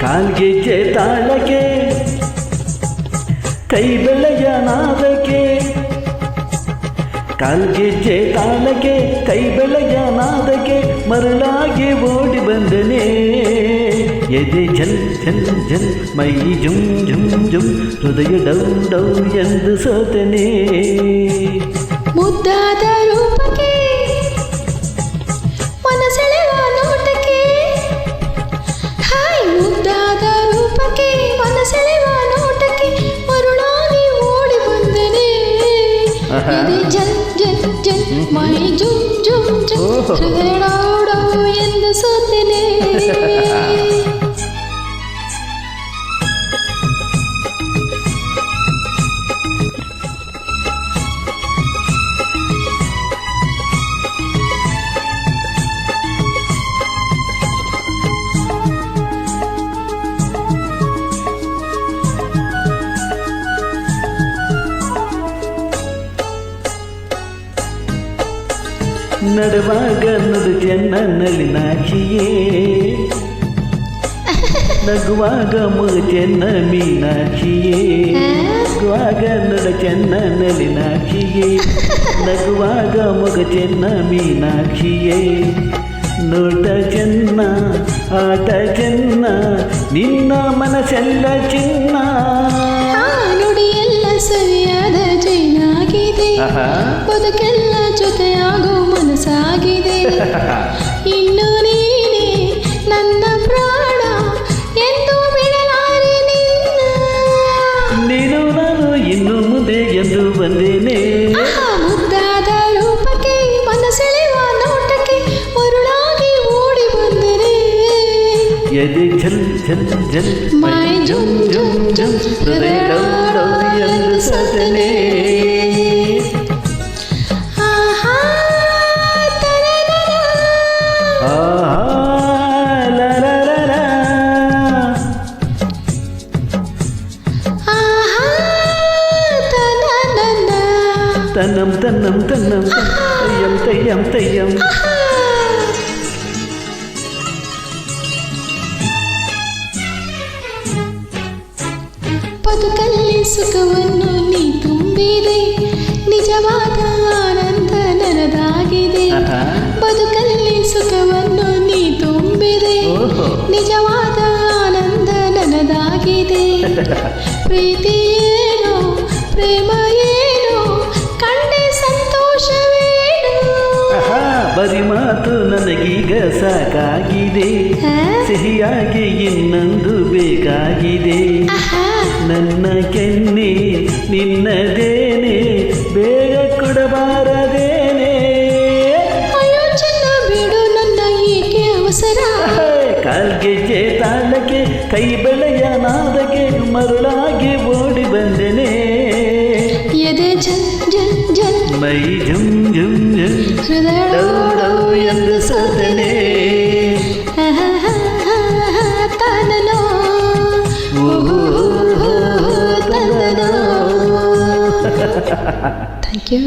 ಕಾಲ್ಗೆಜ್ಜೆ ತಾಳಕ್ಕೆ, ಕೈ ಬೆಳೆಯ ನಾದಕ್ಕೆ. ಕಾಲ್ಗೆಜ್ಜೆ ತಾಳಕ್ಕೆ, ಕೈ ಬೆಳೆಯ ನಾದಕ್ಕೆ ಮರಳಾಗಿ ಓಡಿ ಬಂದನೆ. ಎದೆ ಝಲ್ ಝಲ್ ಝಲ್, ಮೈ ಜುಂ ಜುಂ ಜುಂ ಹೃದಯ ಡೌ ಡೌ ಎಂದು ಸೋತನೆ. ಮುದ್ದಾದ ರೂಪಕ್ಕೆ மணி ஜும் ஜும் ஜும் என்று சொத்தினே. ನಡುವಾಗ ನುಡು ಚೆನ್ನ ನಾಚಿಯೇ. ನಗುವಾಗ ಮುಗ ಚೆನ್ನ ಮೀನಾಕ್ಷಿಯೇ ನಗುವಾಗ ನುಡ ಚೆನ್ನ ನಳಿನಾಕ್ಷಿಯೇ ನಗುವಾಗ ಮುಗ ಚೆನ್ನ ಮೀನಾಕ್ಷಿಯೇ ನೋಟ ಚೆನ್ನ ಆಟ ಚೆನ್ನ ನಿನ್ನ ಮನಸ್ಸೆಲ್ಲ ಚಿನ್ನ ನುಡಿಯೆಲ್ಲ ಸರಿಯಾದ ಜೈನಾಗಿದೆ. ಬದುಕೆಲ್ಲ ಜೊತೆಯಾಗೋ ಮನಸ್ಸಾಗಿದೆ ಇನ್ನು ನೀನೇ ನನ್ನ ಪ್ರಾಣ ಎಂದು ಬಿಡಲಾರೆ ನಿನ್ನ ನೀನು ನಾನು ಇನ್ನು ಮುಂದೆ ಎಂದು ಬಂದೇನೆ ಆಹಾ, ಮುದ್ದಾದ ರೂಪಕ್ಕೆ ಮನಸೆಳೆವ ನೋಟಕ್ಕೆ ಮರುಳಾಗಿ ಓಡಿ ಬಂದರೆ ಎದೆ ಝಲ್ ಝಲ್ ಝಲ್ ಮೈ ಜುಮ್ ಜುಮ್ ಜುಮ್ ಹೃದಯ ಡೌ ಡೌ ಎಂದು ಸದನೆ ಆಹಾ, ಲರರರ. ಆಹಾ, ತನನನ. ತನ್ನಂ ತನ್ನಂ ತನ್ನಂ ತಯ್ಯಂ ತಯ್ಯಂ ತಯ್ಯಂ ಆಹಾ. ಬದುಕಲ್ಲಿ ಸುಖವನ್ನು ನೀ ತುಂಬಿದೆ ನಿಜವಾದ ಆನಂದ ನನದಾಗಿದೆ ಆಹಾ. ಬದುಕಲ್ಲಿ ಸುಖವನ್ನು ನೀ ತುಂಬಿದೆ ಓಹೋ. ನಿಜವಾದ ಆನಂದ ನನದಾಗಿದೆ. ಪ್ರೀತಿ ಏನೋ ಪ್ರೇಮ ಏನು ಕಂಡೆ ಸಂತೋಷವೇನು ಬರಿ ಮಾತು ನನಗೀಗ ಸಾಕಾಗಿದೆ? ಸಿಹಿಯಾಗಿ ಇನ್ನೊಂದು ಬೇಕಾಗಿದೆ. ನನ್ನ ಕೆನ್ನೆ ನಿನ್ನದೇನೆ ಬೇಗ ಕೊಡಬಾರದೇನೆ. ಬಿಡು ನನ್ನ ಏಕೆ ಅವಸರ? ಕಾಲ್ಗೆಜ್ಜೆ ತಾಳಕ್ಕೆ ಕೈ ಬೆಳೆಯ ನಾದಕ್ಕೆ ಮರುಳಾಗಿ ಓಡಿ ಬಂದೆನೆ ಎದೆ ಜಲ್ ಜಲ್ ಜಲ್ ಮೈ ಜುಮ್ ಜುಮ್ ಜುಮ್ ಹೃದಯ ಡೌ ಡೌ ಎಂದು ಸದನೆ ತನನೋ ಥ್ಯಾಂಕ್ ಯು